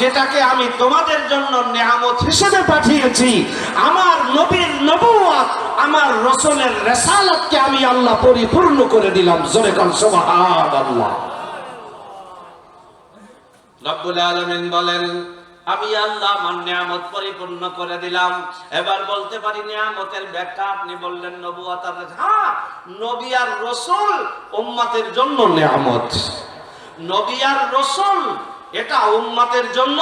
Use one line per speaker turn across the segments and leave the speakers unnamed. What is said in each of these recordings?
যেটাকে আমি তোমাদের জন্য নেয়ামত হিসেবে পাঠিয়েছি, আমার নবীর নবুয়াত আমার রসনের রেসালতকে আমি আল্লাহ পরিপূর্ণ করে দিলাম। জোরে কন, সুবহানাল্লাহ। রব্বুল আলামিন বলেন, আমি আল্লাহ আমার নিয়ামত পরিপূর্ণ করে দিলাম। এবার বলতে পারি নিয়ামতের ব্যাখ্যা, আপনি বললেন নবুয়াত হ্যাঁ নবী আর রসুল উম্মতের জন্য নিয়ামত। নবী আর রসুল এটা উম্মতের জন্য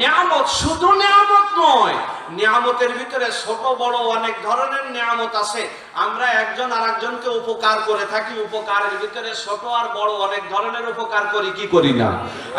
নিয়ামত, শুধু নিয়ামত নয়, নিয়ামতের ভিতরে ছোট, বড় অনেক ধরনের নিয়ামত আছে। আমরা একজন আর একজনকে উপকার করে থাকি, উপকারের ভিতরে ছোট আর বড় অনেক ধরনের উপকার করি, কি করি না?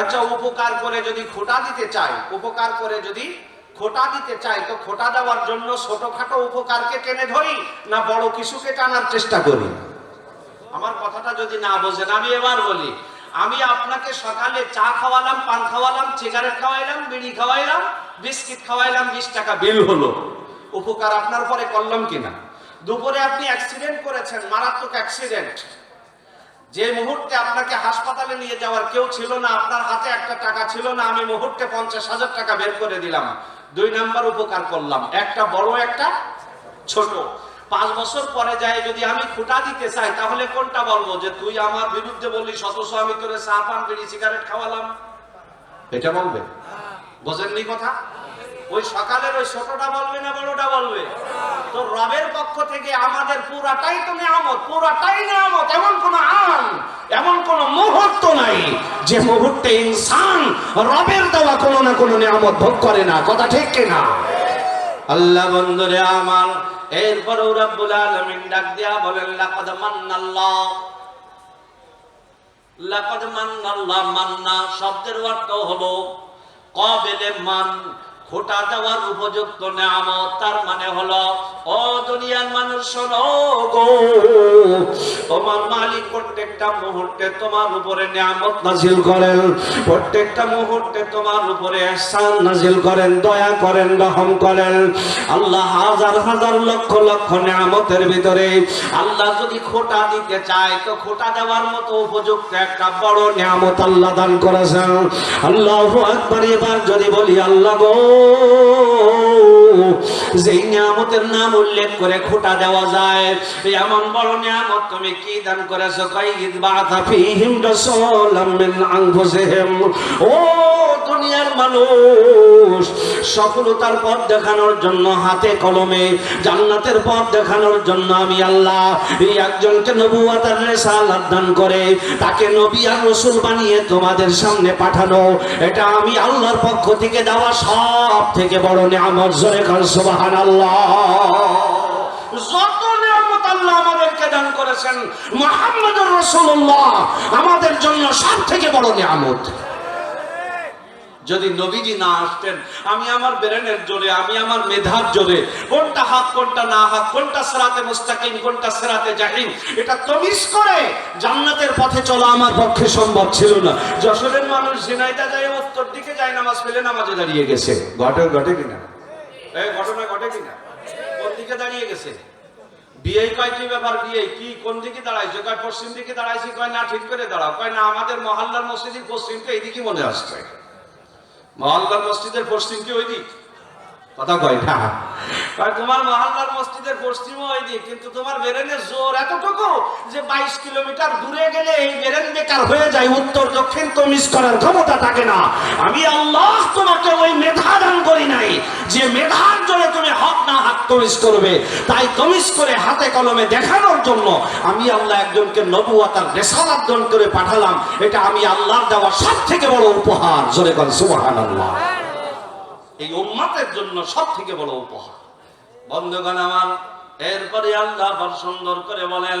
আচ্ছা উপকার করে যদি খোটা দিতে চাই, উপকার করে যদি খোটা দিতে চাই, তো খোটা দেওয়ার জন্য ছোটখাটো উপকারকে টেনে ধরি না বড় কিছুকে টানার চেষ্টা করি? আমার কথাটা যদি না বোঝেন, আমি এবার বলি আমি আপনাকে সকালে চা খাওয়ালাম, পান খাওয়ালাম সিগারেট খাওয়াইলাম, বিড়ি খাওয়াইলাম, বিস্কিট খাওয়াইলাম, বিশ টাকা বিল হলো। উপকার আপনার পরে করলাম কিনা? দুপুরে আপনি অ্যাক্সিডেন্ট করেছেন, মারাত্মক অ্যাক্সিডেন্ট যে মুহূর্তে আপনাকে হাসপাতালে নিয়ে যাওয়ার কেউ ছিল না, আপনার হাতে একটা টাকা ছিল না, আমি মুহূর্তে পঞ্চাশ হাজার টাকা বের করে দিলাম। দুই নাম্বার উপকার করলাম, একটা বড়, একটা ছোট। পাঁচ বছর পরে যায়, যদি আমি খুঁটা দিতে চাই, তাহলে কোনটা বলব? যে তুই আমার বিরুদ্ধে বললি অথচ আমি তোরে চা, পান, বিড়ি, সিগারেট খাওয়ালাম। এটা বলবে? বোঝেননি কথা? ওই সকালের ওই ছোটটা বলবে না বড়টা বলবে? তো রবের পক্ষ থেকে আমাদের পুরাটাই তো নিয়ামত, পুরাটাই নিয়ামত, এমন কোন আন এমন কোন মুহূর্ত নাই যে মুহূর্তে ইনসান রবের দেওয়া কোনো না কোনো নিয়ামত ভোগ করে না। কথা ঠিক কিনা? আল্লাহ বন্ধুরে আমার। এরপরও ডাক দিয়া বলেন মান্নাল্লাহ। মান্নাল্লাহ, মান্না শব্দের অর্থ হলো কবেলে মান, খোটা দেওয়ার উপযুক্ত নেয়ামত। তার মানে হলো, ও দুনিয়ার মানুষ, শোনো গো। তোমার মালিক প্রত্যেকটা মুহূর্তে তোমার উপরে নিয়ামত নাজিল করেন। প্রত্যেকটা মুহূর্তে তোমার উপরে এহসান নাজিল করেন, দয়া করেন, রহম করেন। আল্লাহ হাজার হাজার লক্ষ লক্ষ নিয়ামতের ভিতরে আল্লাহ যদি খোটা দিতে চায়, তো খোটা দেওয়ার মতো উপযুক্ত একটা বড় নিয়ামত আল্লাহ দান করেছেন। আল্লাহ একবার এবার যদি বলি আল্লাহ গো যেই নিয়ামতের নাম উল্লেখ করে খোটা দেওয়া যায় এমন বড় নিয়ামত তুমি কি দান করেছ? কাইদ বাতা ফিহিম রাসূলাম মিন আনফুসিহিম। ও দুনিয়ার মানুষ, সফলতার পথ দেখানোর জন্য হাতে কলমে, জান্নাতের পথ দেখানোর জন্য আমি আল্লাহ এই একজনকে নবুয়াতের রেসালাত দান করে, তাকে নবী আর রাসূল বানিয়ে তোমাদের সামনে পাঠানো। এটা আমি আল্লাহর পক্ষ থেকে দেওয়া সব থেকে বড় নিয়ামত। জোরে কাল সুবহানাল্লাহ। যত নিয়ামত আল্লাহ আমাদেরকে দান করেছেন মুহাম্মদুর রাসূলুল্লাহ আমাদের জন্য সব থেকে বড় নিয়ামত। যদি নবীজি না আসতেন আমি আমার ব্রেনের জোরে আমি আমার মেধার জোরে কোনটা হাত কোনটা না হাত কোনটা সেরাতে মুস্তাকিম কোনটা সেরাতে জাহিম এটা তমিস করে জান্নাতের পথে চলা আমার পক্ষে সম্ভব ছিল না। যশোরের মানুষ ঝিনাইদা যায় উত্তর দিকে যায় নামাজ পেলে নামাজে দাঁড়িয়ে গেছে। ঘটে ঘটে কিনা? এই ঘটনা ঘটে কিনা? কোন দিকে দাঁড়িয়ে গেছে? বিয়ে কয়, কি ব্যাপার বিয়ে কি, কোন দিকে দাঁড়াইছে? কয়, পশ্চিম দিকে দাঁড়াইছি, কয়, না, ঠিক করে দাঁড়াও। কয়, না, আমাদের মহল্লার মসজিদের পশ্চিমটা এইদিকে মনে আসছে। মহল্লার মসজিদের পশ্চিম কি ওই দিক কথা কয় না। তোমার মহল্লার মসজিদের পশ্চিম ওই দিক কিন্তু তোমার বেরেনের জোর এতটুকু যে বাইশ কিলোমিটার দূরে গেলে এই বেরেন বেকার হয়ে যায়, উত্তর দক্ষিণ তমিস করার ক্ষমতা থাকে না। আমি আল্লাহ তোমাকে ওই মেধা দান করি নাই, যে মেধার তুমি হক না হাত করবে। তাই তমিস করে হাতে কলমে দেখানোর জন্য আমি আল্লাহ একজনকে নবুয়াতার রেসালাত দান করে পাঠালাম। এটা আমি আল্লাহর দেওয়া সব থেকে বড় উপহার। জোরে কর সুবহানাল্লাহ। এই উম্মাতের জন্য সব থেকে বড় উপহার। বন্ধুগণ আমার এরপরে আল্লাহ সুন্দর করে বলেন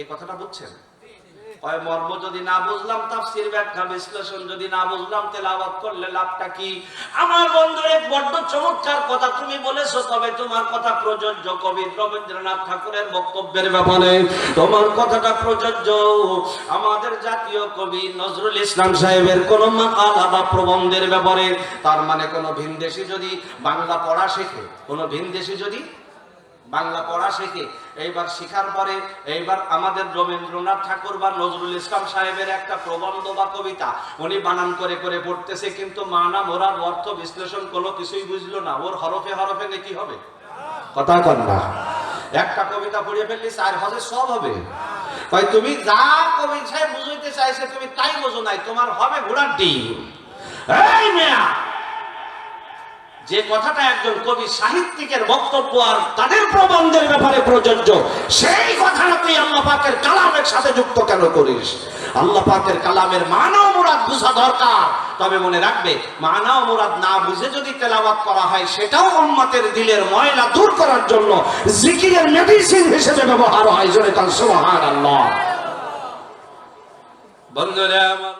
এই কথাটা বুঝছেন? কয় মর্ম যদি না বুঝলাম, তাফসীর ব্যাখ্যা, বিশ্লেষণ যদি না বুঝলাম করলে লাভটা কি? আমার বড্ড চমৎকার কথা তুমি বলেছ, তবে তোমার কথা প্রযোজ্য কবি রবীন্দ্রনাথ ঠাকুরের বক্তব্যের ব্যাপারে। তোমার কথাটা প্রযোজ্য। আমাদের জাতীয় কবি নজরুল ইসলাম সাহেবের কোন বা প্রবন্ধের ব্যাপারে, তার মানে কোন ভিনদেশি যদি বাংলা পড়া শেখে, কোন ভিনদেশি যদি বাংলা পড়া শেখে, এইবার শেখার পরে এইবার আমাদের রবীন্দ্রনাথ ঠাকুর বা নজরুল ইসলাম সাহেবের একটা প্রবন্ধ বা কবিতা উনি বানান করে করে পড়তেছে, কিন্তু মানা মোরার অর্থ বিশ্লেষণ কোনো কিছুই বুঝলো না। ওর হরফে হরফে নাকি হবে? কথা কন না। একটা কবিতা পড়িয়ে ফেললি, চার হজে সব হবে। তুমি যা কবি সাহেব বুঝাইতে চাইছে, তুমি তাই বোঝো নাই, তোমার হবে ঘোড়ার ডিম। এই মেয়া! যে কথাটা একজন কবি সাহিত্যিকের বক্তব্য আর তাদের প্রবন্ধের ব্যাপারে প্রযোজ্য, সেই কথাটা তুই আল্লাহ পাকের কালামের সাথে যুক্ত কেন করিস? আল্লাহ পাকের কালামের মানব মুরাদ বুঝা দরকার। তবে মনে রাখবে মানব মুরাদ না বুঝে যদি তেলাওয়াত করা হয়, সেটাও উম্মতের দিলের ময়লা দূর করার জন্য জিকিরের মেডিসিন হিসেবে ব্যবহার হয়। জোরে কাল সুবহানাল্লাহ। বন্ধুরা, আমার